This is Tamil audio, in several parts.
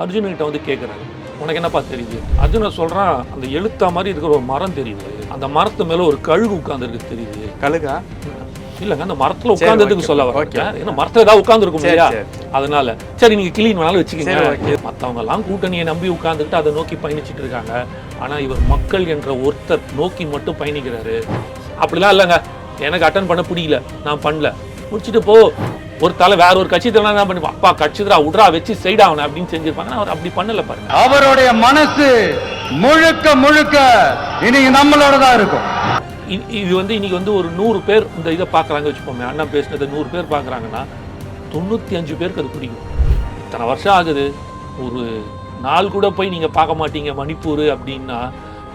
அர்ஜுன்கிட்ட வந்து கேட்குறாரு உனக்கு என்னப்பா தெரியுது? அர்ஜுன சொல்கிறான் அந்த எழுத்தா மாதிரி இருக்கிற ஒரு மரம் தெரியுது. அந்த மரத்து மேலே ஒரு கழுகு உட்காந்துருக்கு தெரியுது. கழுகா? இல்லைங்க அந்த மரத்துல உட்கார்ந்ததுக்கு okay, சொல்ல. வரேன் ஏன்னா மரத்துல ஏதாவது உட்கார்ந்துருக்கும் சரி, இல்லையா. அதனால சரி நீங்க கிளீன் வேணாலும் வச்சுக்கோங்க. எல்லாம் கூட்டணியை நம்பி உட்கார்ந்துட்டு அதை நோக்கி பயணிச்சிட்டு இருக்காங்க. ஆனா இவர் மக்கள் என்ற ஒருத்தர் நோக்கி மட்டும் பயணிக்கிறாரு. அப்படிலாம் இல்லைங்க. எனக்கு அட்டன் பண்ண பிடிக்கல. நான் பண்ணல. முடிச்சுட்டு போ. ஒரு தலை வேற ஒரு கட்சி தலை என்ன பண்ணி அப்பா கட்சி தரா விட்றா வச்சு சைட் ஆகணும் அப்படின்னு செஞ்சிருப்பாங்க அவர் அப்படி பண்ணல பாருங்க. அவருடைய மனசு முழுக்க முழுக்க இனி நம்மளோட தான் இருக்கும். இது வந்து இன்னைக்கு வந்து ஒரு நூறு பேர் இந்த இதை பார்க்குறாங்க வச்சுப்போமே அண்ணன் பேசினதை நூறு பேர் பார்க்குறாங்கன்னா தொண்ணூற்றி அஞ்சு பேருக்கு அது பிடிக்கும். இத்தனை வருஷம் ஆகுது. ஒரு நாள் கூட போய் நீங்கள் பார்க்க மாட்டீங்க மணிப்பூர் அப்படின்னா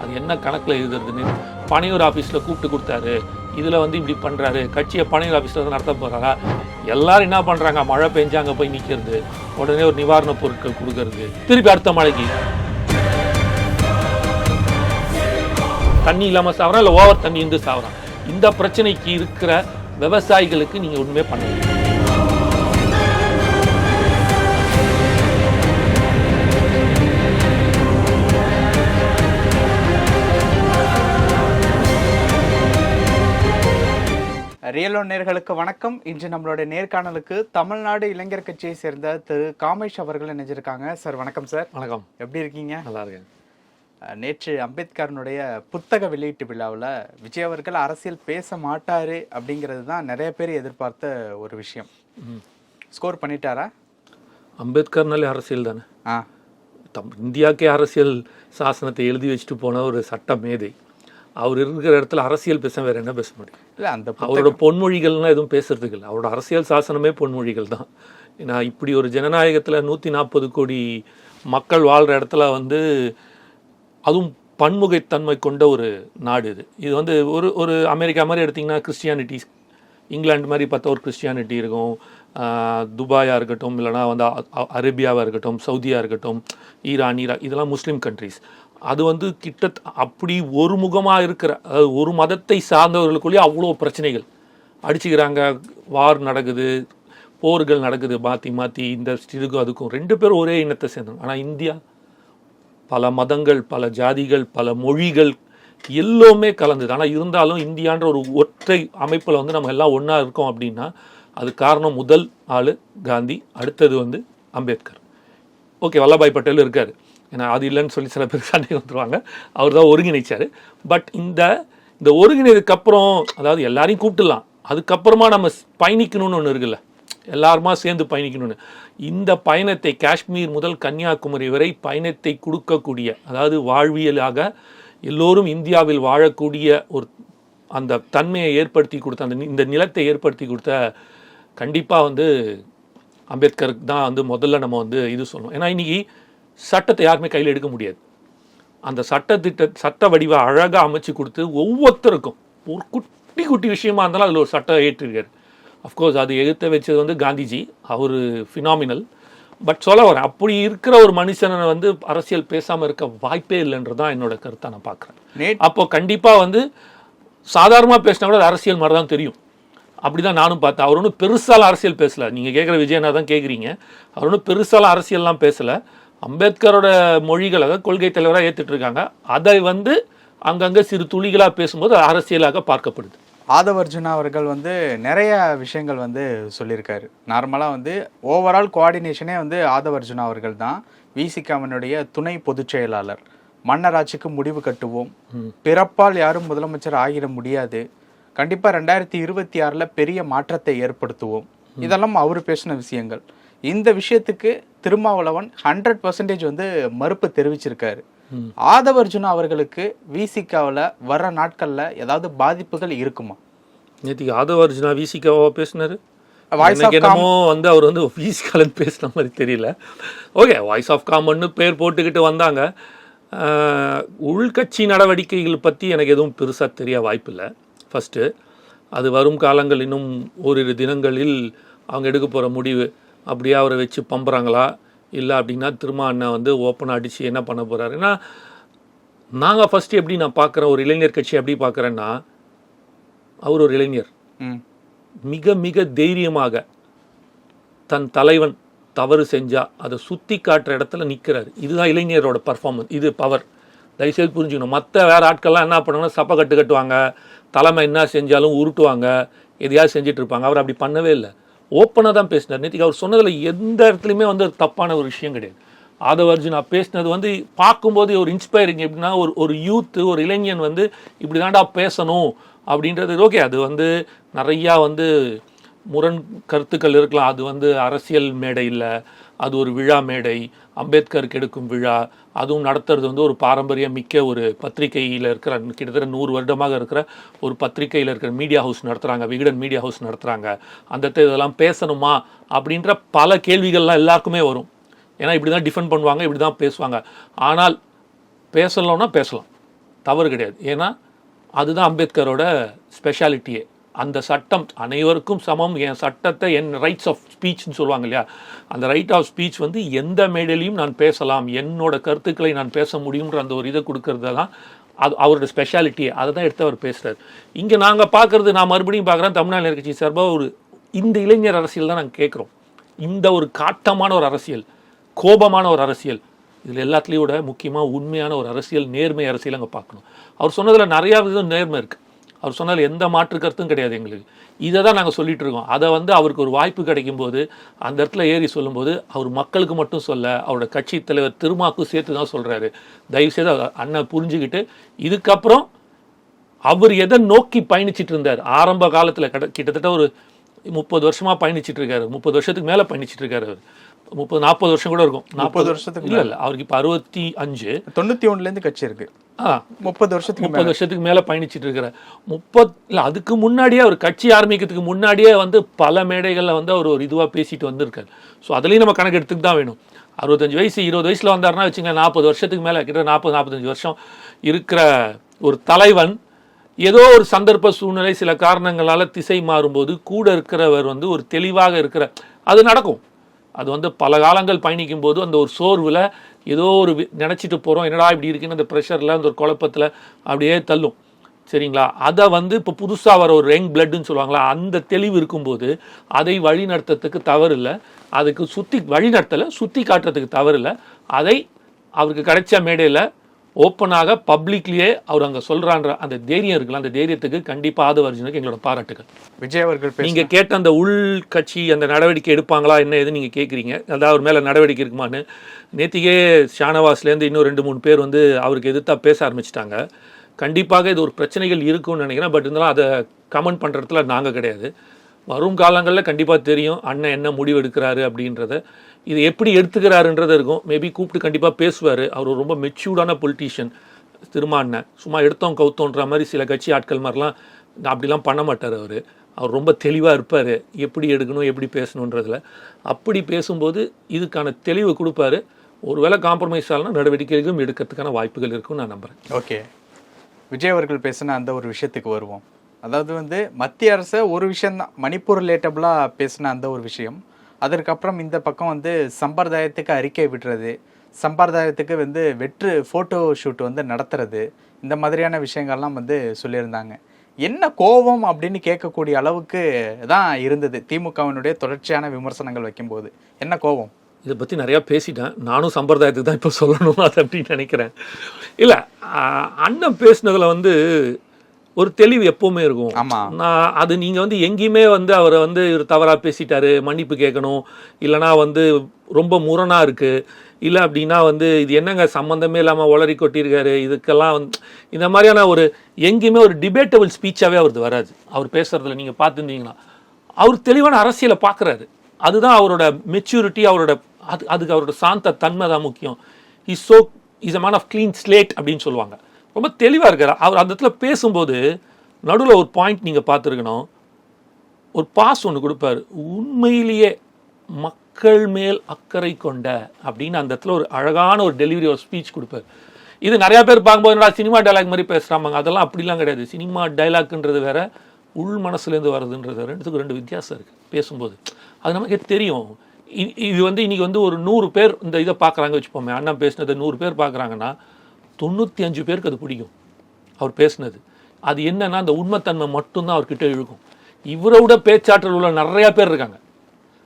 அது என்ன கணக்கில் எழுதுறதுன்னு. பனையூர் ஆஃபீஸில் கூப்பிட்டு கொடுத்தாரு. இதில் வந்து இப்படி பண்ணுறாரு கட்சியை பனையூர் ஆஃபீஸில் நடத்த போகிறாரா எல்லாரும் என்ன பண்ணுறாங்க மழை பெஞ்சு அங்கே போய் நிற்கிறது உடனே ஒரு நிவாரணப் பொருட்கள் கொடுக்கறது. திருப்பி அடுத்த மழைக்கு தண்ணி இல்லாமல் சாவறான் இல்லை ஓவர் தண்ணி இருந்து சாவறான் இந்த பிரச்சனைக்கு இருக்கிற விவசாயிகளுக்கு நீங்கள் ஒன்றுமே பண்ண ரியலோ நேர்களுக்கு வணக்கம். இன்று நம்மளோட நேர்காணலுக்கு தமிழ்நாடு இளைஞர் கட்சியை சேர்ந்த திரு காமேஷ் அவர்கள் இணைஞ்சிருக்காங்க. சார் வணக்கம் சார் வணக்கம். எப்படி இருக்கீங்க? நல்லா இருக்கேன். நேற்று அம்பேத்கரனுடைய புத்தக வெளியீட்டு விழாவில் விஜய் அவர்கள் அரசியல் பேச மாட்டாரு அப்படிங்கிறது தான் நிறைய பேர் எதிர்பார்த்த ஒரு விஷயம். ஸ்கோர் பண்ணிட்டாரா? அம்பேத்கர்னாலே அரசியல் தானே? ஆ. தம் இந்தியாக்கே அரசியல் சாசனத்தை எழுதி வச்சுட்டு போன ஒரு சட்ட மேதை. அவர் இருக்கிற இடத்துல அரசியல் பேச வேற என்ன பேச முடியும்? இல்லை அந்த அவரோட பொன்மொழிகள்லாம் எதுவும் பேசுறதுக்கு இல்லை. அவரோட அரசியல் சாசனமே பொன்மொழிகள் தான். ஏன்னா இப்படி ஒரு ஜனநாயகத்தில் நூற்றி நாற்பது கோடி மக்கள் வாழ்கிற இடத்துல வந்து அதுவும் பன்முகைத்தன்மை கொண்ட ஒரு நாடு இது. இது வந்து ஒரு ஒரு அமெரிக்கா மாதிரி எடுத்திங்கன்னா கிறிஸ்டியானிட்டி இங்கிலாந்து மாதிரி பார்த்தா ஒரு கிறிஸ்டியானிட்டி இருக்கும். ஆஹ் துபாயா இருக்கட்டும் இல்லைனா வந்து அ- அ- அரேபியாவா இருக்கட்டும் சவுதியா இருக்கட்டும் ஈரான் ஈராக் இதெல்லாம் முஸ்லீம் கண்ட்ரிஸ் அது வந்து கிட்ட அப்படி ஒரு முகமாக இருக்கிற அதாவது ஒரு மதத்தை சார்ந்தவர்களுக்குள்ளேயே அவ்வளோ பிரச்சனைகள். அடிச்சுக்கிறாங்க வார் நடக்குது போர்கள் நடக்குது மாற்றி மாற்றி இந்த இதுக்கும் அதுக்கும். ரெண்டு பேரும் ஒரே இனத்தை சேர்ந்தோம் ஆனால் இந்தியா பல மதங்கள் பல ஜாதிகள் பல மொழிகள் எல்லோருமே கலந்தது. ஆனால் இருந்தாலும் இந்தியான்ற ஒரு ஒற்றை அமைப்பில் வந்து நம்ம எல்லாம் ஒன்றா இருக்கோம் அப்படின்னா அது காரணம் முதல் ஆள் காந்தி அடுத்தது வந்து அம்பேத்கர். ஓகே வல்லபாய் பட்டேல் இருக்கார். ஏன்னா அது இல்லைன்னு சொல்லி சில பேர் சண்டைக்கு வந்துடுவாங்க அவர் தான் ஒருங்கிணைச்சார். பட் இந்த இந்த ஒருங்கிணைதுக்கப்புறம் அதாவது எல்லாரையும் கூப்பிட்டுலாம். அதுக்கப்புறமா நம்ம பயணிக்கணும்னு ஒன்று இருக்குல்ல. எல்லாருமா சேர்ந்து பயணிக்கணும்னு. இந்த பயணத்தை காஷ்மீர் முதல் கன்னியாகுமரி வரை பயணத்தை கொடுக்கக்கூடிய அதாவது வாழ்வியலாக எல்லோரும் இந்தியாவில் வாழக்கூடிய ஒரு அந்த தன்மையை ஏற்படுத்தி கொடுத்த அந்த நி- இந்த நிலத்தை ஏற்படுத்தி கொடுத்த கண்டிப்பாக வந்து அம்பேத்கருக்கு தான் வந்து முதல்ல நம்ம வந்து இது சொல்லணும். ஏன்னா இன்னைக்கு சட்டத்தை யாருமே கையில் எடுக்க முடியாது. அந்த சட்டத்திட்ட சட்ட வடிவை அழகாக அமைச்சு கொடுத்து ஒவ்வொருத்தருக்கும் ஒரு குட்டி குட்டி விஷயமா இருந்தாலும் அதில் ஒரு சட்டம் ஏற்றிருக்காரு. அஃப்கோர்ஸ் அது எதிர்த்து வச்சது வந்து காந்திஜி. அவர் ஃபினாமினல் பட் சொல்ல வரேன் அப்படி இருக்கிற ஒரு மனுஷனை வந்து அரசியல் பேசாமல் இருக்க வாய்ப்பே இல்லைன்றது தான் என்னோட கருத்தை நான் பார்க்குறேன். நேற்று அப்போ கண்டிப்பாக வந்து சாதாரணமாக பேசினா கூட அது அரசியல் மாதிரி தான் தெரியும். அப்படி தான் நானும் பார்த்தேன். அவர் ஒன்றும் பெருசாலாம் அரசியல் பேசல. நீங்கள் கேட்குற விஜயனா தான் கேட்குறீங்க அவர் ஒன்றும் பெருசாலாம் அரசியல்லாம் பேசலை. அம்பேத்கரோட மொழிகள் அதாவது கொள்கை தலைவராக ஏற்றுட்டு இருக்காங்க அதை வந்து அங்கங்கே சிறு துளிகளாக பேசும்போது அரசியலாக பார்க்கப்படுது. ஆதவ அர்ஜுனா அவர்கள் வந்து நிறைய விஷயங்கள் வந்து சொல்லியிருக்காரு. நார்மலாக வந்து ஓவரால் கோஆர்டினேஷனே வந்து ஆதவ அர்ஜுனா அவர்கள் தான். விசிகாமனுடைய துணை பொதுச் செயலாளர். மன்னராட்சிக்கு முடிவு கட்டுவோம். பிறப்பால் யாரும் முதலமைச்சர் ஆகிட முடியாது. கண்டிப்பாக ரெண்டாயிரத்தி இருபத்தி ஆறில் பெரிய மாற்றத்தை ஏற்படுத்துவோம். இதெல்லாம் அவர் பேசின விஷயங்கள். இந்த விஷயத்துக்கு திருமாவளவன் ஹண்ட்ரட் பர்சன்டேஜ் வந்து மறுப்பு தெரிவிச்சிருக்காரு. ஆதவ அர்ஜுனா அவர்களுக்கு விசிகாவில் வர்ற நாட்களில் ஏதாவது பாதிப்புகள் இருக்குமா? நேற்றுக்கு ஆதவ அர்ஜுனா விசிகாவா பேசினாரு? என்னமோ வந்து அவர் வந்து விசிகாலன் பேசுன மாதிரி தெரியல. ஓகே வாய்ஸ் ஆஃப் காமன்னு பேர் போட்டுக்கிட்டு வந்தாங்க. உள்கட்சி நடவடிக்கைகள் பற்றி எனக்கு எதுவும் பெருசாக தெரிய வாய்ப்பில்லை. ஃபஸ்ட்டு அது வரும் காலங்கள் இன்னும் ஓரிரு தினங்களில் அவங்க எடுக்க போகிற முடிவு. அப்படியே அவரை வச்சு பம்புறாங்களா? இல்லை அப்படின்னா திரும்ப அண்ணன் வந்து ஓப்பனாக அடித்து என்ன பண்ண போகிறாருன்னா நாங்கள் ஃபஸ்ட்டு எப்படி நான் பார்க்குறேன் ஒரு இளைஞர் கட்சி எப்படி பார்க்குறேன்னா அவர் ஒரு இளைஞர். ம். மிக மிக தைரியமாக தன் தலைவன் தவறு செஞ்சா அதை சுத்தி காட்டுற இடத்துல நிக்கிறாரு. இதுதான் இளைஞரோட பர்ஃபார்மன்ஸ் இது பவர் தயவுசெய்து புரிஞ்சுக்கணும். மற்ற வேற ஆட்கள்லாம் என்ன பண்ணுவாங்கன்னா சப்பை கட்டு கட்டுவாங்க. தலைமை என்ன செஞ்சாலும் உருட்டுவாங்க. எதையாவது செஞ்சுட்டு இருப்பாங்க. அவர் அப்படி பண்ணவே இல்லை. ஓப்பனாக தான் பேசினார். நேற்றுக்கு அவர் சொன்னதில் எந்த இடத்துலையுமே வந்து ஒரு தப்பான ஒரு விஷயம் கிடையாது. ஆதவ நான் பேசினது வந்து பார்க்கும்போது ஒரு இன்ஸ்பைரிங் எப்படின்னா ஒரு ஒரு யூத்து ஒரு இளைஞன் வந்து இப்படி தாண்டா பேசணும் அப்படின்றது. ஓகே அது வந்து நிறையா வந்து முரண் கருத்துக்கள் இருக்கலாம். அது வந்து அரசியல் மேடை இல்லை அது ஒரு விழா மேடை அம்பேத்கருக்கு எடுக்கும் விழா அதுவும் நடத்துறது வந்து ஒரு பாரம்பரியம் மிக்க ஒரு பத்திரிகையில் இருக்கிற கிட்டத்தட்ட நூறு வருடமாக இருக்கிற ஒரு பத்திரிகையில் இருக்கிற மீடியா ஹவுஸ் நடத்துகிறாங்க விகடன் மீடியா ஹவுஸ் நடத்துகிறாங்க அந்த இதெல்லாம் பேசணுமா? அப்படின்ற பல கேள்விகள்லாம் எல்லாருக்குமே வரும். ஏன்னா இப்படி தான் டிஃபெண்ட் பண்ணுவாங்க இப்படி தான் பேசுவாங்க. ஆனால் பேசலாம்னா பேசலாம். தவறு கிடையாது. ஏன்னா அதுதான் அம்பேத்கரோட ஸ்பெஷாலிட்டியே அந்த சட்டம் அனைவருக்கும் சமம். என் சட்டத்தை என் ரைட்ஸ் ஆஃப் ஸ்பீச்னு சொல்லுவாங்க இல்லையா? அந்த ரைட் ஆஃப் ஸ்பீச் வந்து எந்த மேடையிலையும் நான் பேசலாம். என்னோட கருத்துக்களை நான் பேச முடியுன்ற அந்த ஒரு இதை கொடுக்கறது தான் அது அவரோட ஸ்பெஷாலிட்டியை அதை தான் எடுத்து அவர் பேசுகிறார் இங்கே நாங்கள் பார்க்குறது நான் மறுபடியும் பார்க்குறேன் தமிழ்நாடு கட்சி சார்பாக ஒரு இந்த இளைஞர் அரசியல் தான் நாங்கள் கேட்குறோம். இந்த ஒரு காட்டமான ஒரு அரசியல் கோபமான ஒரு அரசியல் இதில் எல்லாத்துலேயும் விட முக்கியமாக உண்மையான ஒரு அரசியல் நேர்மை அரசியல் அங்கே பார்க்கணும். அவர் சொன்னதில் நிறையா விதம் நேர்மை இருக்குது அவர் சொன்னால் எந்த மாற்று கருத்தும் கிடையாது எங்களுக்கு. இதை தான் நாங்கள் சொல்லிட்டு இருக்கோம் அதை வந்து அவருக்கு ஒரு வாய்ப்பு கிடைக்கும் போது அந்த இடத்துல ஏறி சொல்லும்போது அவர் மக்களுக்கு மட்டும் சொல்ல அவரோட கட்சி தலைவர் திருமாக்கும் சேர்த்து தான் சொல்கிறாரு தயவுசெய்து அவர் அண்ணன் புரிஞ்சுக்கிட்டு இதுக்கப்புறம் அவர் எதை நோக்கி பயணிச்சிட்டு இருந்தார்? ஆரம்ப காலத்தில் கிட்டத்தட்ட ஒரு முப்பது வருஷமா பயணிச்சிட்டு இருக்காரு. முப்பது வருஷத்துக்கு மேலே பயணிச்சிட்டு இருக்காரு அவர். முப்பது நாற்பது வருஷம் கூட இருக்கும். நாற்பது வருஷத்துக்கு இல்லை இல்லை அவருக்கு இப்போ அறுபத்தி அஞ்சு. தொண்ணூத்தி ஒண்ணுல இருந்து கட்சி இருக்கு. ஆ. முப்பது வருஷத்துக்கு முப்பது வருஷத்துக்கு மேலே பயணிச்சிட்டு இருக்கிற முப்பத் இல்லை அதுக்கு முன்னாடியே அவர் கட்சி ஆரம்பிக்கிறதுக்கு முன்னாடியே வந்து பல மேடைகளில் வந்து அவர் ஒரு இதுவாக பேசிட்டு வந்திருக்காரு. ஸோ அதுலேயும் நம்ம கணக்கு எடுத்துக்கு தான் வேணும். அறுபத்தஞ்சு வயசு இருபது வயசில் வந்தாருன்னா வச்சுங்களேன் நாற்பது வருஷத்துக்கு மேலே கிட்ட நாற்பது நாற்பத்தஞ்சு வருஷம் இருக்கிற ஒரு தலைவன் ஏதோ ஒரு சந்தர்ப்ப சூழ்நிலை சில காரணங்களால் திசை மாறும்போது கூட இருக்கிறவர் வந்து ஒரு தெளிவாக இருக்கிற அது நடக்கும். அது வந்து பல காலங்கள் பயணிக்கும் போது அந்த ஒரு சோர்வில் ஏதோ ஒரு வி- போகிறோம் என்னடா இப்படி இருக்குன்னு அந்த ப்ரெஷரில் அந்த ஒரு குழப்பத்தில் அப்படியே தள்ளும். சரிங்களா? அதை வந்து இப்போ புதுசாக வர ஒரு ரெங் பிளட்னு சொல்லுவாங்களா அந்த தெளிவு இருக்கும்போது அதை வழி நடத்துறதுக்கு தவறு இல்லை அதுக்கு சுற்றி வழி நடத்தலை சுற்றி காட்டுறதுக்கு தவறு இல்லை அதை அவருக்கு கிடைச்ச மேடையில் ஓப்பனாக பப்ளிக்லேயே அவர் அங்கே சொல்கிறான்ற அந்த தைரியம் இருக்குல்ல அந்த தைரியத்துக்கு கண்டிப்பாக ஆதவ அர்ஜுனுக்கு எங்களோட பாராட்டுகள். விஜய் அவர்கள் பேச நீங்க கேட்ட அந்த உள் கட்சி அந்த நடவடிக்கை எடுப்பாங்களா என்ன ஏது நீங்க கேட்குறீங்க அதாவது அவர் மேல நடவடிக்கை இருக்குமான்னு. நேத்திக்கே ஷானவாஸ்லேருந்து இன்னும் ரெண்டு மூணு பேர் வந்து அவருக்கு எதிர்த்தா பேச ஆரம்பிச்சிட்டாங்க. கண்டிப்பாக இது ஒரு பிரச்சனைகள் இருக்கும்னு நினைக்கிறேன். பட் இருந்தாலும் அதை கமெண்ட் பண்றதுல நாங்க கிடையாது. வரும் காலங்களில் கண்டிப்பாக தெரியும் அண்ணன் என்ன முடிவு எடுக்கிறாரு அப்படின்றத. இது எப்படி எடுத்துக்கிறாருன்றது இருக்கும். மேபி கூப்பிட்டு கண்டிப்பாக பேசுவார். அவர் ரொம்ப மெச்சூர்டான பொலிட்டீஷியன் திருமான சும்மா எடுத்தோம் கவுத்தோன்ற மாதிரி சில கட்சி ஆட்கள் மாதிரிலாம் அப்படிலாம் பண்ண மாட்டார் அவர். அவர் ரொம்ப தெளிவாக இருப்பார். எப்படி எடுக்கணும் எப்படி பேசணுன்றதில். அப்படி பேசும்போது இதுக்கான தெளிவு கொடுப்பாரு. ஒருவேளை காம்ப்ரமைஸ் ஆகலாம் நடவடிக்கைகளும் எடுக்கிறதுக்கான வாய்ப்புகள் இருக்கும்னு நான் நம்புகிறேன் ஓகே விஜய் அவர்கள் பேசின அந்த ஒரு விஷயத்துக்கு வருவோம். அதாவது வந்து மத்திய அரசு ஒரு விஷயம் தான் மணிப்பூர் ரிலேட்டபிளாக பேசின அந்த ஒரு விஷயம். அதற்கப்புறம் இந்த பக்கம் வந்து சம்பிரதாயத்துக்கு அறிக்கை விடுறது சம்பிரதாயத்துக்கு வந்து வெற்று ஃபோட்டோ ஷூட் வந்து நடத்துறது இந்த மாதிரியான விஷயங்கள்லாம் வந்து சொல்லியிருந்தாங்க. என்ன கோபம் அப்படின்னு கேட்கக்கூடிய அளவுக்கு தான் இருந்தது திமுகவினுடைய தொடர்ச்சியான விமர்சனங்கள் வைக்கும்போது. என்ன கோபம்? இதை பற்றி நிறையா பேசிட்டேன். நானும் சம்பிரதாயத்துக்கு தான் இப்போ சொல்லணும் அது அப்படின்னு நினைக்கிறேன். இல்லை அண்ணன் பேசினதில் வந்து ஒரு தெளிவு எப்பவுமே இருக்கும். நான் அது நீங்கள் வந்து எங்கேயுமே வந்து அவரை வந்து இவர் தவறாக பேசிட்டாரு மன்னிப்பு கேட்கணும். இல்லைனா வந்து ரொம்ப முரணாக இருக்குது இல்லை அப்படின்னா வந்து இது என்னங்க சம்மந்தமே இல்லாமல் உளறி கொட்டியிருக்காரு. இதுக்கெல்லாம் வந்து இந்த மாதிரியான ஒரு எங்கேயுமே ஒரு டிபேட்டபிள் ஸ்பீச்சாகவே அவரது வராது. அவர் பேசுறதுல நீங்கள் பார்த்துருந்தீங்கன்னா. அவர் தெளிவான அரசியலை பார்க்குறாரு. அதுதான் அவரோட மெச்சூரிட்டி அவரோட அது அதுக்கு அவரோட சாந்த தன்மை தான் முக்கியம். Is so is a man of clean slate அப்படின்னு சொல்லுவாங்க. ரொம்ப தெளிவாக இருக்கார். அவர் அந்த இடத்துல பேசும்போது நடுவில் ஒரு பாயிண்ட் நீங்கள் பார்த்துருக்கணும். ஒரு பாஸ் ஒன்று கொடுப்பாரு. உண்மையிலேயே மக்கள் மேல் அக்கறை கொண்ட அப்படின்னு அந்த இடத்துல ஒரு அழகான ஒரு டெலிவரி ஒரு ஸ்பீச் கொடுப்பாரு. இது நிறையா பேர் பார்க்கும்போது என்னடா சினிமா டைலாக் மாதிரி பேசுகிறாங்க அதெல்லாம் அப்படிலாம் கிடையாது. சினிமா டைலாக்ன்றது வேற உள் மனசுலேருந்து வர்றதுன்றது ரெண்டுத்துக்கும் ரெண்டு வித்தியாசம் இருக்குது பேசும்போது. அது நமக்கே தெரியும். இ- இது வந்து இன்றைக்கி வந்து ஒரு நூறு பேர் இந்த இதை பார்க்குறாங்க வச்சுப்போமே அண்ணன் பேசினதை நூறு பேர் பார்க்குறாங்கன்னா தொண்ணூற்றி அஞ்சு பேருக்கு அது பிடிக்கும். அவர் பேசினது. அது என்னன்னா அந்த உண்மைத்தன்மை மட்டும்தான் அவர்கிட்ட இழுக்கும். இவரை விட பேச்சாற்றல் உள்ள நிறையா பேர் இருக்காங்க.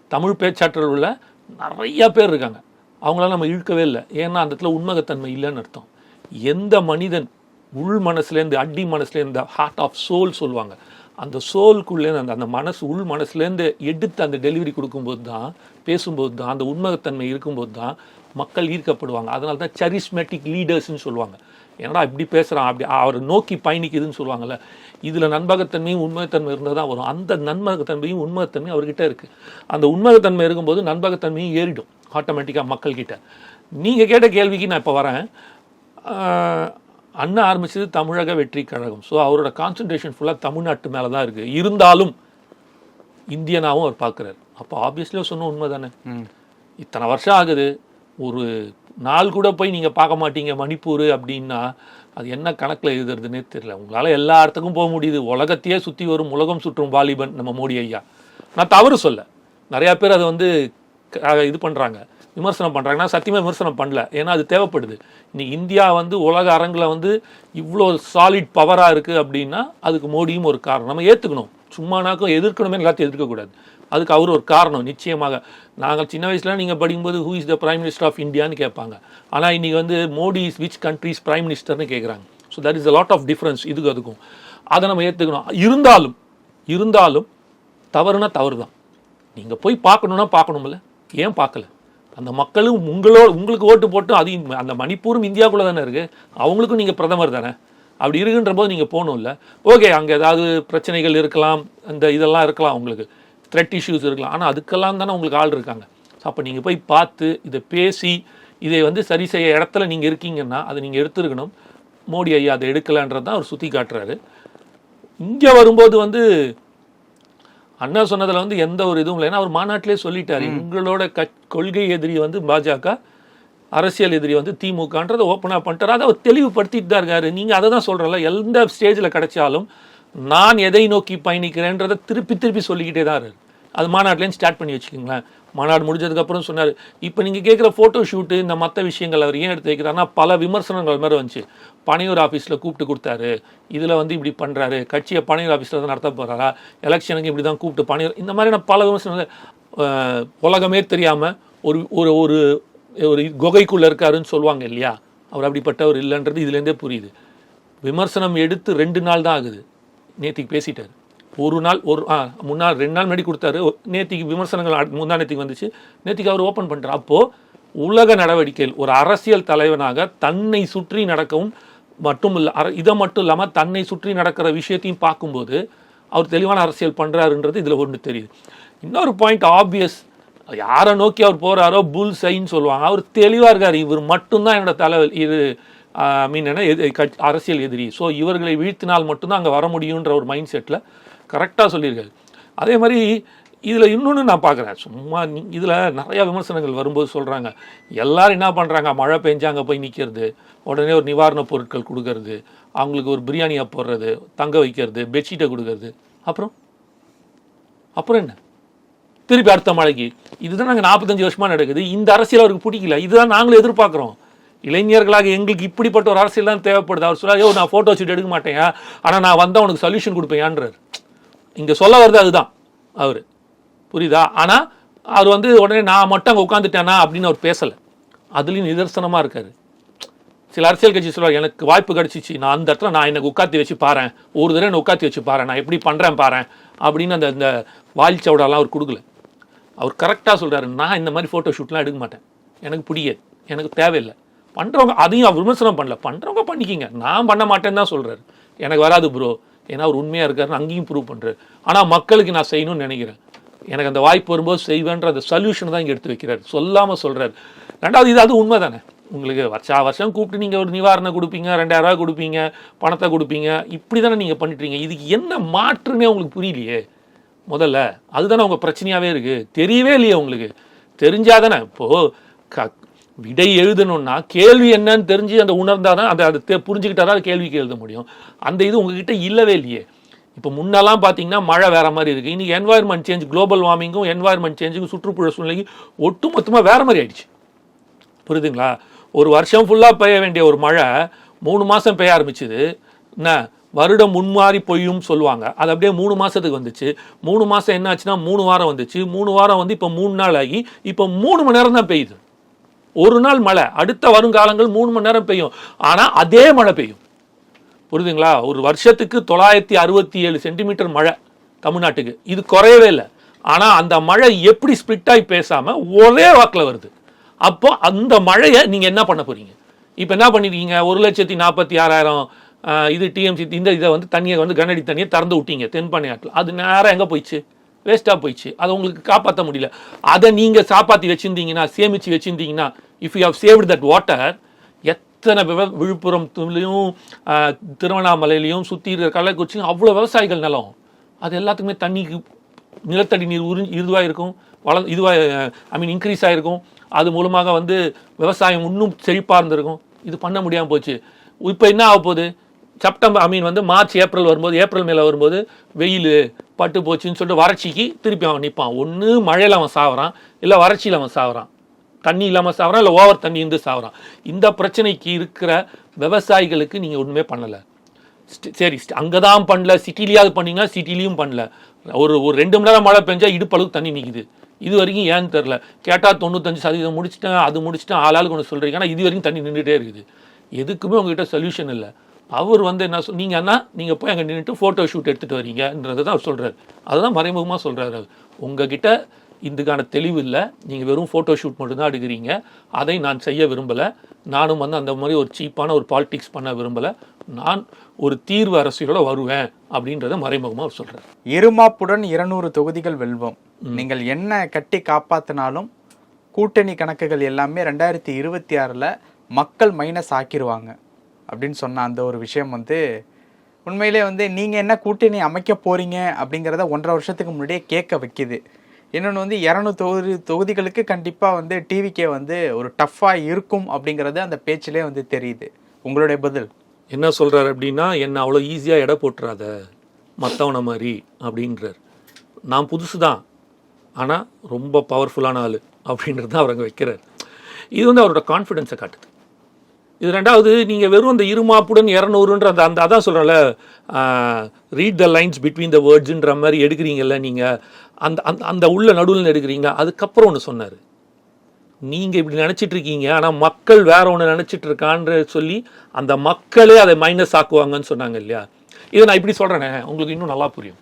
தமிழ் பேச்சாற்றல் உள்ள நிறையா பேர் இருக்காங்க. அவங்களால நம்ம இழுக்கவே இல்லை. ஏன்னா அந்த இடத்துல உண்மகத்தன்மை இல்லைன்னு அர்த்தம். எந்த மனிதன் உள் மனசுலேருந்து அடி மனசுலேருந்து ஹார்ட் ஆஃப் சோல் சொல்லுவாங்க. அந்த சோல்குள்ளேருந்து அந்த அந்த மனசு உள் மனசுலேருந்து எடுத்து அந்த டெலிவரி கொடுக்கும்போது தான் பேசும்போது தான் அந்த உண்மகத்தன்மை இருக்கும்போது தான் மக்கள் ஈர்க்கப்படுவாங்க. அதனால தான் சரிஸ்மேட்டிக் லீடர்ஸ்னு சொல்லுவாங்க. என்னடா இப்படி பேசுகிறான் அப்படி அவரை நோக்கி பயணிக்குதுன்னு சொல்லுவாங்கல்ல. இதில் நண்பகத்தன்மையும் உண்மைத்தன்மை இருந்தால் தான் வரும். அந்த நண்பகத்தன்மையும் உண்மைத்தன்மையும் அவர்கிட்ட இருக்குது அந்த உண்மகத்தன்மை இருக்கும்போது நண்பகத்தன்மையும் ஏறிடும் ஆட்டோமேட்டிக்காக மக்கள்கிட்ட. நீங்கள் கேட்ட கேள்விக்கு நான் இப்போ வரேன். அண்ணா ஆரம்பிச்சது தமிழக வெற்றி கழகம். ஸோ அவரோட கான்சன்ட்ரேஷன் ஃபுல்லாக தமிழ்நாட்டு மேலே தான் இருக்குது இருந்தாலும் இந்தியனாவும் அவர் பார்க்குறாரு. அப்போ ஆப்வியஸ்லியாக சொன்ன உண்மை தானே. இத்தனை வருஷம் ஆகுது. ஒரு நாள் கூட போய் நீங்கள் பார்க்க மாட்டீங்க மணிப்பூர் அப்படின்னா அது என்ன கணக்கில் எழுதுறதுன்னே தெரியல. உங்களால் எல்லா இடத்துக்கும் போக முடியுது. உலகத்தையே சுற்றி வரும் உலகம் சுற்றும் வாலிபன் நம்ம மோடி ஐயா. நான் தவறு சொல்ல. நிறையா பேர் அதை வந்து க- இது பண்ணுறாங்க விமர்சனம் பண்ணுறாங்க நான் சத்தியமாக விமர்சனம் பண்ணல. ஏன்னா அது தேவைப்படுது. இன்னைக்கு இந்தியா வந்து உலக அரங்கில் வந்து இவ்வளோ சாலிட் பவராக இருக்குது அப்படின்னா அதுக்கு மோடியும் ஒரு காரணம். நம்ம ஏற்றுக்கணும் சும்மானாக்கும் எதிர்க்கணுமே எல்லாத்தையும் எதிர்க்கக்கூடாது. அதுக்கு அவர் ஒரு காரணம் நிச்சயமாக. நாங்கள் சின்ன வயசில் நீங்கள் படிக்கும்போது who is the prime minister of இந்தியான்னு கேட்பாங்க. ஆனால் இன்றைக்கி வந்து Modi is which countries prime மினிஸ்டர்னு கேட்குறாங்க. So that is a lot of difference இதுக்கு அதுக்கும். அதை நம்ம ஏற்றுக்கணும் இருந்தாலும் இருந்தாலும் தவறுனா தவறு தான் நீங்கள் போய் பார்க்கணுன்னா பார்க்கணும்ல. ஏன் பார்க்கல? அந்த மக்களும் உங்களோட உங்களுக்கு ஓட்டு போட்டு அது அந்த மணிப்பூரும் இந்தியாவுக்குள்ளே தானே இருக்குது அவங்களுக்கும் நீங்கள் பிரதமர் தானே. அப்படி இருக்குன்ற போது நீங்கள் போகணும்ல. ஓகே அங்கே ஏதாவது பிரச்சனைகள் இருக்கலாம். அந்த இதெல்லாம் இருக்கலாம் உங்களுக்கு. த்ரெட் இஷ்யூஸ் இருக்கலாம். ஆனால் அதுக்கெல்லாம் தானே உங்களுக்கு ஆள் இருக்காங்க. அப்போ நீங்கள் போய் பார்த்து இதை பேசி இதை வந்து சரி செய்ய இடத்துல நீங்கள் இருக்கீங்கன்னா அதை நீங்கள் எடுத்துருக்கணும். மோடி ஐயா அதை எடுக்கலைன்றது தான் அவர் சுற்றி காட்டுறாரு. இங்கே வரும்போது வந்து அண்ணா சொன்னதுல வந்து எந்த ஒரு இதுவும் இல்லை. ஏன்னா அவர் மாநாட்டிலே சொல்லிட்டாரு. உங்களோட க கொள்கை எதிரி வந்து பாஜக. அரசியல் எதிரி வந்து திமுகன்றதை ஓப்பனாக பண்ணிட்டார். அதை அவர் தெளிவுபடுத்திட்டு தான் இருக்காரு. நீங்கள் அதை தான் சொல்கிறல எந்த ஸ்டேஜில் கிடைச்சாலும் நான் எதை நோக்கி பயணிக்கிறேன்றதை திருப்பி திருப்பி சொல்லிக்கிட்டே தான் இருக்கு அது மாநாட்டிலேருந்து ஸ்டார்ட் பண்ணி வச்சுக்கோங்களேன். மாநாடு முடிஞ்சதுக்கப்புறம் சொன்னார். இப்போ நீங்கள் கேட்குற ஃபோட்டோ ஷூட்டு இந்த மற்ற விஷயங்கள் அவர் ஏன் எடுத்து வைக்கிறாருன்னா பல விமர்சனங்கள் மாதிரி வந்துச்சு. பனையூர் ஆஃபீஸில் கூப்பிட்டு கொடுத்தாரு. இதில் வந்து இப்படி பண்ணுறாரு கட்சியை பனையூர் ஆஃபீஸில் தான் நடத்த போகிறாரா எலெக்ஷனுக்கு இப்படி தான் கூப்பிட்டு பனையூர் இந்த மாதிரியான பல விமர்சனங்கள் உலகமே தெரியாமல் ஒரு ஒரு ஒரு ஒரு குகைக்குள்ளே இருக்காருன்னு சொல்லுவாங்க இல்லையா? அவர் அப்படிப்பட்டவர் இல்லைன்றது இதுலேருந்தே புரியுது. விமர்சனம் எடுத்து ரெண்டு நாள் தான் ஆகுது. நேத்திக்கு பேசிட்டார். ஒரு நாள் ஒரு ஆ முன்னாள் ரெண்டு நாள் முன்னாடி கொடுத்தாரு. நேத்திக்கு விமர்சனங்கள் முந்தா நேத்திக்கு வந்துச்சு. நேத்திக்கு அவர் ஓப்பன் பண்ணுறார் அப்போது உலக நடவடிக்கையில் ஒரு அரசியல் தலைவனாக தன்னை சுற்றி நடக்கவும் மட்டும் இல்லை அர இதை மட்டும் இல்லாமல் தன்னை சுற்றி நடக்கிற விஷயத்தையும் பார்க்கும்போது அவர் தெளிவான அரசியல் பண்ணுறாருன்றது இதில் ஒன்று தெரியுது. இன்னொரு பாயிண்ட் ஆப்வியஸ் யாரை நோக்கி அவர் போகிறாரோ புல் சைன்னு சொல்லுவாங்க. அவர் தெளிவாக இருக்கார். இவர் மட்டும்தான் என்னோட தலைவர் இது மீன் என்ன எது- அரசியல் எதிரி. ஸோ இவர்களை வீழ்த்தினால் மட்டும்தான் அங்கே வர முடியுன்ற ஒரு மைண்ட் செட்டில் கரெக்டாக சொல்லியிருக்காரு. அதே மாதிரி இதில் இன்னொன்று நான் பார்க்குறேன் சும்மா இதில் நிறையா விமர்சனங்கள் வரும்போது சொல்கிறாங்க எல்லோரும் என்ன பண்ணுறாங்க மழை பெஞ்சா அங்கே போய் நிற்கிறது உடனே ஒரு நிவாரணப் பொருட்கள் கொடுக்கறது. அவங்களுக்கு ஒரு பிரியாணியை போடுறது தங்க வைக்கிறது பெட்ஷீட்டை கொடுக்கறது. அப்புறம்? அப்புறம் என்ன? திருப்பி அடுத்த மழைக்கு இதுதான் நாங்கள் நாற்பத்தஞ்சு வருஷமாக நடக்குது. இந்த அரசியல் அவருக்கு பிடிக்கல. இதுதான் நாங்களும் எதிர்பார்க்குறோம். இளைஞர்களாக எங்களுக்கு இப்படிப்பட்ட ஒரு அரசியல் தான் தேவைப்படுது. அவர் சொல்ல ஐயோ நான் ஃபோட்டோ ஷூட் எடுக்க மாட்டேன் ஆனால் நான் வந்தால் உனக்கு சொல்யூஷன் கொடுப்பேன்றார் இங்கே சொல்ல வருது அதுதான் அவர். புரியுதா? ஆனால் அவர் வந்து உடனே நான் மட்டும் அங்கே உட்காந்துட்டேனா அப்படின்னு அவர் பேசலை. அதுலேயும் நிதர்சனமாக இருக்கார். சில அரசியல் கட்சி சொல்லுவார் எனக்கு வாய்ப்பு கிடச்சிச்சு. நான் அந்த இடத்துல நான் எனக்கு உட்காத்தி வச்சு பாறேன். ஒரு தடவை என்னை உட்காத்தி வச்சு பாறேன். நான் எப்படி பண்ணுறேன் பாறேன். அப்படின்னு அந்த இந்த வாயில் சவுடாலாம் அவர் கொடுக்கல. அவர் கரெக்டாக சொல்கிறாரு நான் இந்த மாதிரி ஃபோட்டோ ஷூட்லாம் எடுக்க மாட்டேன். எனக்கு பிடிக்காது எனக்கு தேவையில்லை. பண்ணுறவங்க அதையும் அவர் விமர்சனம் பண்ணல. பண்ணுறவங்க பண்ணிக்கிங்க. நான் பண்ண மாட்டேன்னு தான் சொல்கிறாரு எனக்கு வராது ப்ரோ ஏன்னா அவர் உண்மையாக இருக்காருன்னு அங்கேயும் ப்ரூவ் பண்ணுறாரு ஆனால் மக்களுக்கு நான் செய்யணும்னு நினைக்கிறேன். எனக்கு அந்த வாய்ப்பு வரும்போது செய்வேன்ற அந்த சொல்யூஷன் தான் இங்கே எடுத்து வைக்கிறாரு. சொல்லாமல் சொல்கிறாரு ரெண்டாவது இது அது உண்மை தானே உங்களுக்கு வருஷா வருஷம் கூப்பிட்டு நீங்கள் ஒரு நிவாரணம் கொடுப்பீங்க ரெண்டாயிரரூவா கொடுப்பீங்க பணத்தை கொடுப்பீங்க. இப்படி தானே நீங்கள் பண்ணிட்டுறீங்க இதுக்கு என்ன மாற்றுன்னே உங்களுக்கு புரியலையே? முதல்ல அதுதானே உங்கள் பிரச்சனையாகவே இருக்குது தெரியவே இல்லையே உங்களுக்கு. தெரிஞ்சாதானே. இப்போது க விடை எழுதணும்னா கேள்வி என்னன்னு தெரிஞ்சு அந்த உணர்ந்தாதான் அதை அதை புரிஞ்சுக்கிட்டா புரிஞ்சுக்கிட்டாதான் கேள்விக்கு எழுத முடியும். அந்த இது உங்ககிட்ட இல்லவே இல்லையே. இப்போ முன்னெல்லாம் பார்த்தீங்கன்னா மழை வேறு மாதிரி இருக்குது இன்றைக்கி என்வாயர்மெண்ட் சேஞ்ச் குளோபல் வார்மிங்கும் என்வாயர்மெண்ட் சேஞ்சுக்கும் சுற்றுப்புற சூழ்நிலைக்கும் ஒட்டுமொத்தமாக வேறு மாதிரி ஆயிடுச்சு. புரியுதுங்களா? ஒரு வருஷம் ஃபுல்லாக பெய்ய வேண்டிய ஒரு மழை மூணு மாதம் பெய்ய ஆரம்பிச்சுது. என்ன? வருடம் முன்மாறி பொய்யும் சொல்லுவாங்க. அது அப்படியே மூணு மாசத்துக்கு வந்துச்சு. மூணு மாதம் என்னாச்சுன்னா மூணு வாரம் வந்துச்சு. மூணு வாரம் வந்து இப்போ மூணு நாள் ஆகி இப்போ மூணு மணி நேரம் தான் பெய்யுது. ஒரு நாள் மழை. அடுத்த வருங்காலங்கள் மூணு மணி நேரம் பெய்யும். ஆனால் அதே மழை பெய்யும். புரியுதுங்களா? ஒரு வருஷத்துக்கு தொள்ளாயிரத்தி அறுபத்தி ஏழு சென்டிமீட்டர் மழை தமிழ்நாட்டுக்கு. இது குறையவே இல்லை. ஆனால் அந்த மழை எப்படி ஸ்பிளிட் ஆகி ஒரே வாக்கில் வருது. அப்போ அந்த மழையை நீங்கள் என்ன பண்ண போறீங்க? இப்போ என்ன பண்ணிருக்கீங்க? ஒரு லட்சத்தி நாற்பத்தி ஆறாயிரம் இது டிஎம்சி இந்த இதை வந்து தண்ணியை வந்து கனடி தண்ணியை திறந்து விட்டீங்க தென்பண்ணையாற்றில் அது நேராக எங்கே போயிடுச்சு? வேஸ்ட்டாக போயிடுச்சு. அதை உங்களுக்கு காப்பாற்ற முடியல. அதை நீங்கள் சாப்பாத்தி வச்சுருந்தீங்கன்னா சேமித்து வச்சுருந்தீங்கன்னா if you have saved that water எத்தனை விவ விழுப்புரத்துலையும் ஆஹ், திருவண்ணாமலையிலையும் சுற்றி இருக்கிற கள்ளக்குறிச்சியும் அவ்வளோ விவசாயிகள் நிலம். அது எல்லாத்துக்குமே தண்ணிக்கு நிலத்தடி நீர் உறி இதுவாக இருக்கும். வள இதுவாக ஐ மீன் இன்க்ரீஸ் ஆகிருக்கும் அது மூலமாக வந்து விவசாயம் இன்னும் செழிப்பாக இருந்திருக்கும். இது பண்ண முடியாமல் போச்சு. இப்போ என்ன ஆக போகுது செப்டம்பர் ஐ மீன் வந்து மார்ச் ஏப்ரல் வரும்போது ஏப்ரல் மேல வரும்போது வெயில் பட்டு போச்சுன்னு சொல்லிட்டு வறட்சிக்கு திருப்பி அவன் நிற்பான் ஒன்று மழையில் அவன் சாவறான் இல்லை வறட்சியில் அவன் சாவறான். தண்ணி இல்லாமல் சாவறான் இல்லை ஓவர் தண்ணி இருந்து சாவறான். இந்த பிரச்சனைக்கு இருக்கிற விவசாயிகளுக்கு நீங்கள் ஒன்றுமே பண்ணலை. சரி அங்கே தான் பண்ணல சிட்டிலேயாவது பண்ணிங்கன்னா சிட்டிலையும் பண்ணல. ஒரு ஒரு ரெண்டு மணி நேரம் மழை பெஞ்சால் இடுப்பளவுக்கு தண்ணி நிற்குது இது வரைக்கும் ஏன்னு தெரில கேட்டால் தொண்ணூத்தஞ்சு சதவீதம் முடிச்சிட்டேன் அது முடிச்சிட்டேன் ஆளாளுக்கு ஒன்று சொல்கிறீங்க ஆனால் இது வரைக்கும் தண்ணி நின்றுட்டே இருக்குது. எதுக்குமே உங்ககிட்ட சொல்யூஷன் இல்லை. அவர் வந்து என்ன சொல் நீங்கள் அண்ணா நீங்கள் போய் அங்கே நின்றுட்டு ஃபோட்டோ ஷூட் எடுத்துகிட்டு வரீங்கன்றதை தான் அவர் சொல்கிறார் அதுதான் மறைமுகமாக சொல்கிறாரு உங்ககிட்ட இதுக்கான தெளிவு இல்லை. நீங்கள் வெறும் ஃபோட்டோ ஷூட் மட்டும்தான் எடுக்கிறீங்க. அதை நான் செய்ய விரும்பலை. நானும் வந்து அந்த மாதிரி ஒரு சீப்பான ஒரு பாலிடிக்ஸ் பண்ண விரும்பலை. நான் ஒரு தீர்வு அரசியலோட வருவேன் அப்படின்றத மறைமுகமாக அவர் சொல்கிறார் இருமாப்புடன் இருநூறு தொகுதிகள் வெல்வோம். நீங்கள் என்ன கட்டி காப்பாத்தினாலும் கூட்டணி கணக்குகள் எல்லாமே ரெண்டாயிரத்தி இருபத்தி ஆறில் மக்கள் மைனஸ் ஆக்கிருவாங்க. அப்படின்னு சொன்ன அந்த ஒரு விஷயம் வந்து உண்மையிலே வந்து நீங்கள் என்ன கூட்டணி அமைக்க போகிறீங்க அப்படிங்கிறத ஒன்றரை வருஷத்துக்கு முன்னாடியே கேட்க வைக்கிது. இன்னொன்று வந்து இரநூறு தொகுதி தொகுதிகளுக்கு கண்டிப்பாக வந்து டிவிக்கே வந்து ஒரு டஃப்பாக இருக்கும் அப்படிங்கிறது அந்த பேச்சிலே வந்து தெரியுது. உங்களுடைய பதில்? என்ன சொல்கிறார் அப்படின்னா என்னை அவ்வளோ ஈஸியாக எடை போட்டுறாத மற்றவனை மாதிரி அப்படின்றார். நான் புதுசு தான் ஆனால் ரொம்ப பவர்ஃபுல்லான ஆள் அப்படின்றது தான் அவர் அங்கே வைக்கிறார். இது வந்து அவரோட கான்ஃபிடென்ஸை காட்டுது. இது ரெண்டாவது நீங்கள் வெறும் அந்த இருமாப்புடன் இரநூறுன்ற அந்த அந்த அதான் சொல்கிறல read the lines between the வேர்ட்ஸுன்ற மாதிரி எடுக்கிறீங்கல்ல நீங்கள் அந்த அந்த அந்த உள்ள நடுவில் எடுக்கிறீங்க. அதுக்கப்புறம் ஒன்று சொன்னார். நீங்கள் இப்படி நினச்சிட்ருக்கீங்க இருக்கீங்க மக்கள் வேற ஒன்று நினச்சிட்ருக்கான்ற சொல்லி அந்த மக்களே அதை மைனஸ் ஆக்குவாங்கன்னு சொன்னாங்க இல்லையா? இதை நான் இப்படி சொல்கிறேனே உங்களுக்கு இன்னும் நல்லா புரியும்.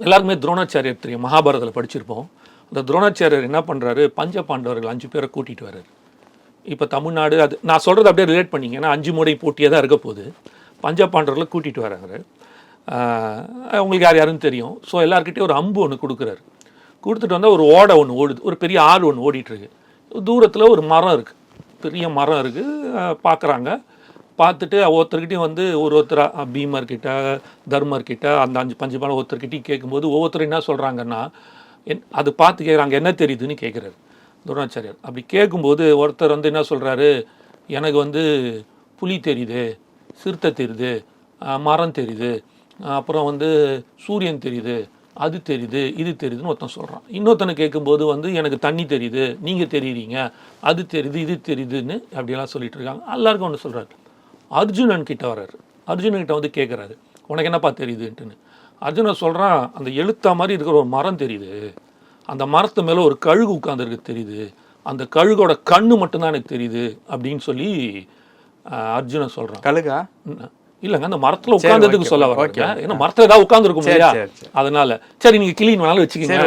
எல்லாருக்குமே துரோணாச்சாரியர் தெரியும் மகாபாரதத்தில் படிச்சிருப்போம். அந்த துரோணாச்சாரியர் என்ன பண்ணுறாரு பஞ்ச பாண்டவர்கள் அஞ்சு பேரை கூட்டிகிட்டு வர்றாரு. இப்போ தமிழ்நாடு அது நான் சொல்கிறது அப்படியே ரிலேட் பண்ணிங்க. ஏன்னா அஞ்சு முறை போட்டியாக தான் இருக்க போகுது. பஞ்ச பாண்டவர்களை கூட்டிகிட்டு வராங்க. அவங்களுக்கு உங்களுக்கு யார் யாருன்னு தெரியும். ஸோ எல்லாருக்கிட்டே ஒரு அம்பு ஒன்று கொடுக்குறாரு. கொடுத்துட்டு வந்தால் ஒரு ஓடை ஒன்று ஓடுது. ஒரு பெரிய ஆறு ஒன்று ஓடிட்டுருக்கு. தூரத்தில் ஒரு மரம் இருக்குது பெரிய மரம் இருக்குது பார்க்குறாங்க பார்த்துட்டு ஒவ்வொருத்தர்கிட்டையும் வந்து ஒரு ஒருத்தராக பீமர்கிட்ட தர்மர்கிட்ட அந்த அஞ்சு பஞ்சு பாலம் ஒருத்தர்கிட்டையும் கேட்கும்போது ஒவ்வொருத்தரும் என்ன சொல்கிறாங்கன்னா என் அது பார்த்து கேட்குறாங்க என்ன தெரியுதுன்னு கேட்குறாரு துரோணாச்சாரியர். அப்படி கேட்கும்போது ஒருத்தர் வந்து என்ன சொல்கிறாரு எனக்கு வந்து புலி தெரியுது சிறுத்தை தெரியுது மரம் தெரியுது அப்புறம் வந்து சூரியன் தெரியுது அது தெரியுது இது தெரியுதுன்னு ஒருத்தன் சொல்கிறான் இன்னொருத்தனை கேட்கும்போது வந்து எனக்கு தண்ணி தெரியுது நீங்கள் தெரியுறீங்க அது தெரியுது இது தெரியுதுன்னு அப்படியெல்லாம் சொல்லிட்டு இருக்காங்க. எல்லாருக்கும் ஒன்று சொல்கிறாரு அர்ஜுனன் கிட்ட வர்றாரு. அர்ஜுனன் கிட்ட வந்து கேட்குறாரு உனக்கு என்னப்பா தெரியுதுன்ட்டுன்னு. அர்ஜுனன் சொல்கிறான் அந்த எழுத்தா மாதிரி இருக்கிற ஒரு மரம் தெரியுது. அந்த மரத்து மேலே ஒரு கழுகு உட்காந்துருக்கு தெரியுது. அந்த கழுகோட கண்ணு மட்டும்தான் எனக்கு தெரியுது அப்படின்னு சொல்லி அஹ், அர்ஜுனன் சொல்கிறான் கழுகா? இல்லைங்க அந்த மரத்துல உட்கார்ந்ததுக்கு okay, சொல்ல வரேன். ஏன்னா மரத்துல ஏதாவது உட்கார்ந்துருக்கும் சரி, இல்லையா. அதனால. சரி நீங்க கிளீன் வேணாலும் வச்சுக்கோங்க.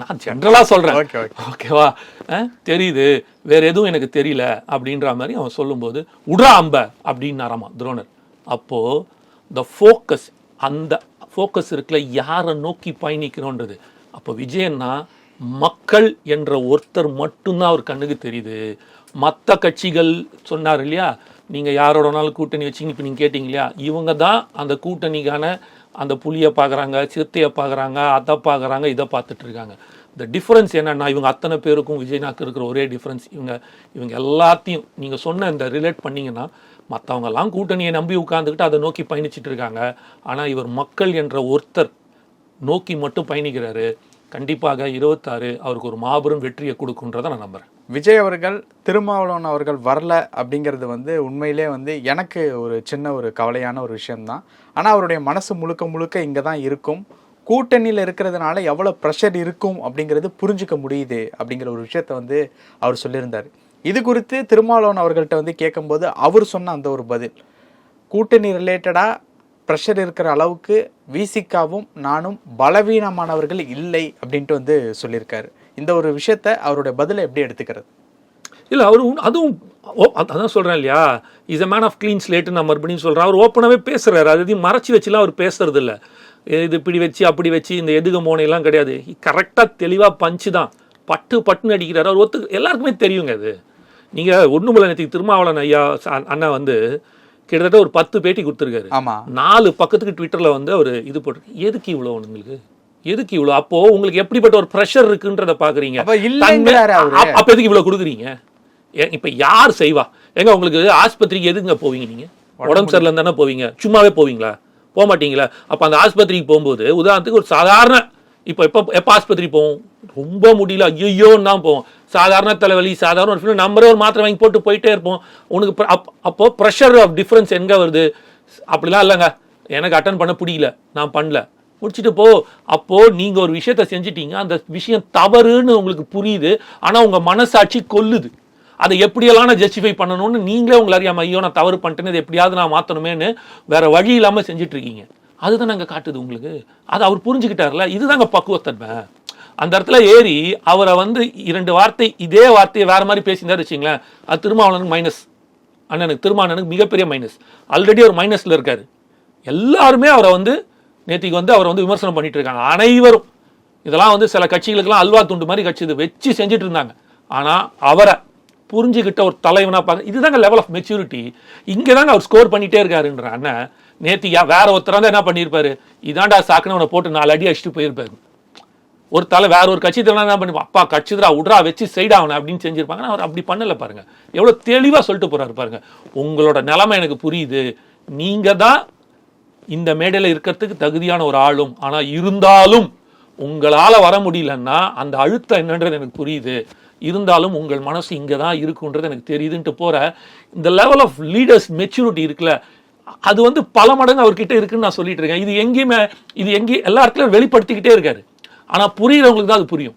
நான் ஜென்ரலா சொல்றேன். Okay, okay. ஓகேவா? தெரியுது. வேற எதுவும் எனக்கு தெரியல அப்படின்ற மாதிரி அவன் சொல்லும்போது உடா அம்ப அப்படின்னாராமா துரோணர். அப்போ த ஃபோக்கஸ் அந்த ஃபோக்கஸ் இருக்குல்ல யாரை நோக்கி பயணிக்கிறோன்றது அப்போ விஜயன்னா மக்கள் என்ற ஒருத்தர் மட்டும்தான் அவர் கண்ணுக்கு தெரியுது. மற்ற கட்சிகள் சொன்னார் இல்லையா? நீங்கள் யாரோடனாலும் கூட்டணி வச்சிங்க இப்போ நீங்கள் கேட்டிங்க இல்லையா? இவங்க தான் அந்த கூட்டணிக்கான அந்த புலியை பார்க்குறாங்க சிறுத்தையை பார்க்குறாங்க அதை பார்க்குறாங்க இதை பார்த்துட்டு இருக்காங்க. இந்த டிஃப்ரென்ஸ் என்னென்னா இவங்க அத்தனை பேருக்கும் விஜய்நாக்கு இருக்கிற ஒரே டிஃப்ரென்ஸ் இவங்க இவங்க எல்லாத்தையும் நீங்கள் சொன்ன இந்த ரிலேட் பண்ணீங்கன்னா மற்றவங்கெல்லாம் கூட்டணியை நம்பி உட்காந்துக்கிட்டு அதை நோக்கி பயணிச்சிட்டு இருக்காங்க. ஆனால் இவர் மக்கள் என்ற ஒருத்தர் நோக்கி மட்டும் பயணிக்கிறாரு. கண்டிப்பாக இருபத்தாறு அவருக்கு ஒரு மாபெரும் வெற்றியை கொடுக்குன்றதை நான் நம்புகிறேன் விஜய் அவர்கள் திருமாவளவன் அவர்கள் வரல அப்படிங்கிறது வந்து உண்மையிலே வந்து எனக்கு ஒரு சின்ன ஒரு கவலையான ஒரு விஷயம்தான். ஆனால் அவருடைய மனசு முழுக்க முழுக்க இங்கே தான் இருக்கும். கூட்டணியில் இருக்கிறதுனால எவ்வளோ ப்ரெஷர் இருக்கும் அப்படிங்கிறது புரிஞ்சுக்க முடியுது அப்படிங்கிற ஒரு விஷயத்த வந்து அவர் சொல்லியிருந்தார். இது குறித்து திருமாவளவன் அவர்கள்ட்ட வந்து கேட்கும்போது அவர் சொன்ன அந்த ஒரு பதில் கூட்டணி ரிலேட்டடாக ப்ரெஷர் இருக்கிற அளவுக்கு விசிக்காவும் நானும் பலவீனமானவர்கள் இல்லை அப்படின்ட்டு வந்து சொல்லியிருக்காரு. இந்த ஒரு விஷயத்த அவருடைய பதிலை எப்படி எடுத்துக்கிறது? இல்லை அவர் உன்- அதுவும் ஓ அதான் சொல்கிறேன் இல்லையா? Is a man of clean slate நான் மறுபடியும் சொல்கிறேன் அவர் ஓப்பனாகவே பேசுகிறாரு அது எதையும் மறைச்சி வச்சுலாம் அவர் பேசுறது இல்லை. இது இப்படி வச்சு அப்படி வச்சு இந்த எதுக மோனையெல்லாம் கிடையாது. கரெக்டாக தெளிவாக பஞ்சு தான். பட்டு பட்டுன்னு அடிக்கிறாரு. அவர் ஒத்து எல்லாருக்குமே தெரியுங்க அது. நீங்கள் ஒன்றுமில்ல நேற்றுக்கு திருமாவளவன் ஐயா அண்ணா வந்து கிட்டத்தட்ட ஒரு பத்து பேட்டி கொடுத்துருக்காரு. ஆமா. நாலு பக்கத்துக்கு ட்விட்டரில் வந்து அவர் இது போட்டு எதுக்கு இவ்வளோ உங்களுக்கு? எதுக்கு இவ்வளோ அப்போ உங்களுக்கு எப்படிப்பட்ட ஒரு ப்ரெஷர் இருக்குன்றத பாக்குறீங்க அப்ப எதுக்கு இவ்வளவு கொடுக்குறீங்க? இப்ப யார் செய்வா? எங்க உங்களுக்கு ஆஸ்பத்திரிக்கு எதுங்க போவீங்க நீங்க? உடம்பு சரியில்லை தானே போவீங்க. சும்மாவே போவீங்களா? போக மாட்டீங்களா? அப்ப அந்த ஆஸ்பத்திரிக்கு போகும்போது உதாரணத்துக்கு ஒரு சாதாரண இப்போ எப்போ எப்போ ஆஸ்பத்திரி போவோம்? ரொம்ப முடியல. ஐயோன்னு தான் போவோம். சாதாரண தலைவலி சாதாரண ஒரு ஃபீல் நம்மளே ஒரு மாத்திரை வாங்கி போட்டு போயிட்டே இருப்போம். உனக்கு அப்- அப்போது ப்ரெஷர் ஆஃப் டிஃப்ரென்ஸ் எங்கே வருது? அப்படிலாம் இல்லைங்க. எனக்கு அட்டன் பண்ண பிடிக்கல. நான் பண்ணல. முடிச்சுட்டு போ. அப்போது நீங்கள் ஒரு விஷயத்த செஞ்சிட்டீங்க. அந்த விஷயம் தவறுன்னு உங்களுக்கு புரியுது. ஆனால் உங்கள் மனசாட்சி கொல்லுது. அதை எப்படியெல்லாம் நான் ஜஸ்டிஃபை பண்ணணும்னு நீங்களே உங்களை அறியாமல் ஐயோ நான் தவறு பண்ணிட்டேன்னு இதை எப்படியாவது நான் மாற்றணுமேனு வேறு வழி இல்லாமல் செஞ்சுட்டு இருக்கீங்க. அதுதான் நாங்கள் காட்டுது உங்களுக்கு. அதை அவர் புரிஞ்சுக்கிட்டார்ல இதுதாங்க பக்குவத்தன்மை. அந்த இடத்துல ஏறி அவரை வந்து இரண்டு வார்த்தை இதே வார்த்தையை வேறு மாதிரி பேசியிருந்தாரு வச்சுங்களேன் அது திருமாவளனுக்கு மைனஸ் அண்ணனுக்கு திருமாவளனுக்கு மிகப்பெரிய மைனஸ் ஆல்ரெடி ஒரு மைனஸில் இருக்கார். எல்லாருமே அவரை வந்து நேற்றுக்கு வந்து அவரை வந்து விமர்சனம் பண்ணிட்டு இருக்காங்க. அனைவரும். இதெல்லாம் வந்து சில கட்சிகளுக்கெல்லாம் அல்வா துண்டு மாதிரி கட்சி இது. வச்சு செஞ்சுட்டு இருந்தாங்க. ஆனால் அவரை புரிஞ்சுக்கிட்ட ஒரு தலைவனாக பார்க்க இதுதாங்க லெவல் ஆஃப் மெச்சூரிட்டி இங்கே தாங்க அவர் ஸ்கோர் பண்ணிகிட்டே இருக்காருன்ற அண்ணன். நேற்று வேற ஒருத்தராக தான் என்ன பண்ணியிருப்பாரு? இதாண்டா சாக்குன்னு அவனை போட்டு நாலு அடி அடிச்சுட்டு போயிருப்பாரு. ஒரு தலை வேற ஒரு கட்சி தலைவர் என்ன பண்ணிப்பா அப்பா கட்சிதரா உட்ரா வச்சு சைடு ஆகணும் அப்படின்னு செஞ்சிருப்பாங்க அவர் அப்படி பண்ணலை பாருங்க. எவ்வளோ தெளிவாக சொல்லிட்டு போறாரு பாருங்க. உங்களோட நிலைமை எனக்கு புரியுது. நீங்கள் தான் இந்த மேடையில் இருக்கிறதுக்கு தகுதியான ஒரு ஆளும். ஆனால் இருந்தாலும் உங்களால் வர முடியலன்னா அந்த அழுத்தம் என்னன்றது எனக்கு புரியுது. இருந்தாலும் உங்கள் மனசு இங்கே தான் இருக்குன்றது எனக்கு தெரியுதுன்ட்டு போகிற இந்த லெவல் ஆஃப் லீடர்ஸ் மெச்சூரிட்டி இருக்குல்ல அது வந்து பல மடங்கு அவர்கிட்ட இருக்குன்னு நான் சொல்லிட்டு இருக்கேன். இது எங்கேயுமே இது எங்கேயும் எல்லா இடத்துலையும் வெளிப்படுத்திக்கிட்டே இருக்காரு. ஆனால் புரியுறவங்களுக்கு தான் அது புரியும்.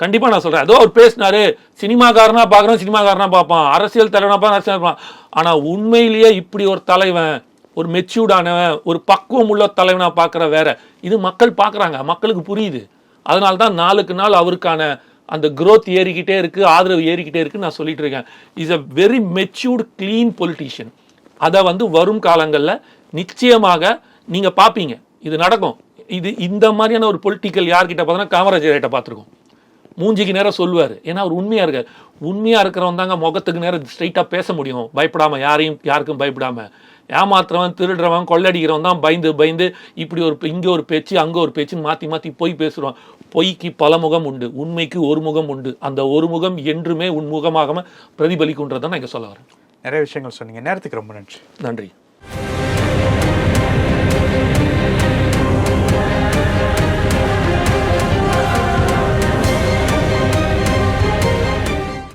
கண்டிப்பாக நான் சொல்கிறேன் ஏதோ அவர் பேசினாரு சினிமாக்காரனாக பார்க்குறோம் சினிமாக்காரனாக பார்ப்பான் அரசியல் தலைவனாக பார்க்க அரசியல் பார்ப்பான். ஆனால் உண்மையிலேயே இப்படி ஒரு தலைவன் ஒரு மெச்சூர்டானவன் ஒரு பக்குவம் உள்ள தலைவனாக பார்க்குற வேற இது மக்கள் பார்க்குறாங்க மக்களுக்கு புரியுது. அதனால தான் நாளுக்கு நாள் அவருக்கான அந்த க்ரோத் ஏறிக்கிட்டே இருக்குது ஆதரவு ஏறிக்கிட்டே இருக்குன்னு நான் சொல்லிட்டு இருக்கேன். Is a very matured clean politician அதை வந்து வரும் காலங்களில் நிச்சயமாக நீங்கள் பார்ப்பீங்க. இது நடக்கும். இது இந்த மாதிரியான ஒரு பொலிட்டிக்கல் யார்கிட்ட பார்த்தோன்னா காமராஜர்கிட்ட பார்த்துருக்கோம். மூஞ்சிக்கு நேரம் சொல்லுவார். ஏன்னா அவர் உண்மையா இருக்கார். உண்மையா இருக்கிறவன் தாங்க முகத்துக்கு நேரம் ஸ்ட்ரைட்டா பேச முடியும். பயப்படாம யாரையும் யாருக்கும் பயப்படாம. ஏமாத்துறவன் திருடுறவன் கொள்ளடிக்கிறவன் தான் பயந்து பயந்து இப்படி ஒரு இங்க ஒரு பேச்சு அங்க ஒரு பேச்சுன்னு மாத்தி மாத்தி பொய் பேசுறான் பொய்க்கு பல முகம் உண்டு. உண்மைக்கு ஒரு முகம் உண்டு. அந்த ஒரு முகம் என்றுமே உன்முகமாக பிரதிபலிக்குன்றதை நான் இங்க சொல்ல வரேன். நிறைய விஷயங்கள் சொன்னீங்க. நேரத்துக்கு ரொம்ப நன்றி. நன்றி.